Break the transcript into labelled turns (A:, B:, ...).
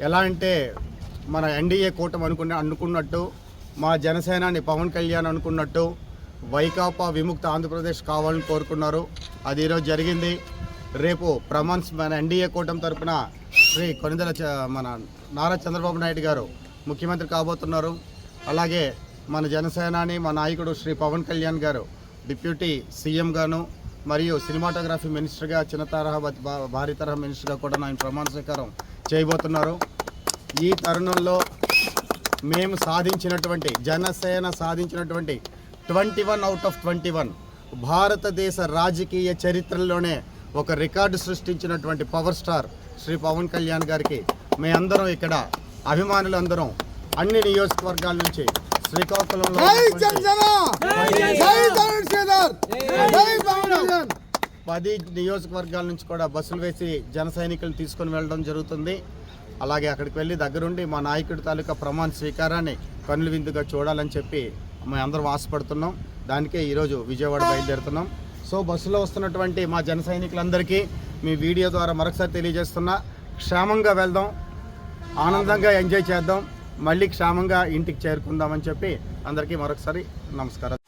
A: ఎలా అంటే మన ఎన్డీఏ కూటమి అనుకున్న అనుకున్నట్టు మా జనసేనాని పవన్ కళ్యాణ్ అనుకున్నట్టు వైకాపా విముక్త ఆంధ్రప్రదేశ్ కావాలని కోరుకున్నారు. అది ఈరోజు జరిగింది. రేపు ప్రమాన్స్ మన ఎన్డీఏ కూటమి తరపున శ్రీ కొనిదల చ- మన నారా చంద్రబాబు నాయుడు గారు ముఖ్యమంత్రి కాబోతున్నారు. అలాగే మన జనసేనాని మా నాయకుడు శ్రీ పవన్ కళ్యాణ్ గారు డిప్యూటీ సీఎం గాను మరియు సినిమాటోగ్రఫీ మినిస్టర్గా చిన్న తరహా భారీ తరహా మినిస్టర్గా కూడా ఆయన ప్రమాణ స్వీకారం చేయబోతున్నారు. ఈ తరుణంలో మేము సాధించినటువంటి జనసేన సాధించినటువంటి twenty one out of twenty one భారతదేశ రాజకీయ చరిత్రలోనే ఒక రికార్డు సృష్టించినటువంటి పవర్ స్టార్ శ్రీ పవన్ కళ్యాణ్ గారికి మీ అందరం ఇక్కడ అభిమానులందరం అన్ని నియోజకవర్గాల నుంచి శ్రీకాకుళంలో పది నియోజకవర్గాల నుంచి కూడా బస్సులు వేసి జన సైనికులను తీసుకొని వెళ్ళడం జరుగుతుంది. అలాగే అక్కడికి వెళ్ళి దగ్గరుండి మా నాయకుడి తాలూకా ప్రమాణ స్వీకారాన్ని కనుల విందుగా చూడాలని చెప్పి మేము అందరం ఆశపడుతున్నాం. దానికే ఈరోజు విజయవాడ బయలుదేరుతున్నాం. సో బస్సులో వస్తున్నటువంటి మా జన సైనికులందరికీ మీ వీడియో ద్వారా మరొకసారి తెలియజేస్తున్నా క్షేమంగా వెళ్దాం ఆనందంగా ఎంజాయ్ చేద్దాం మళ్ళీ క్షేమంగా ఇంటికి చేరుకుందామని చెప్పి అందరికీ మరొకసారి నమస్కారం.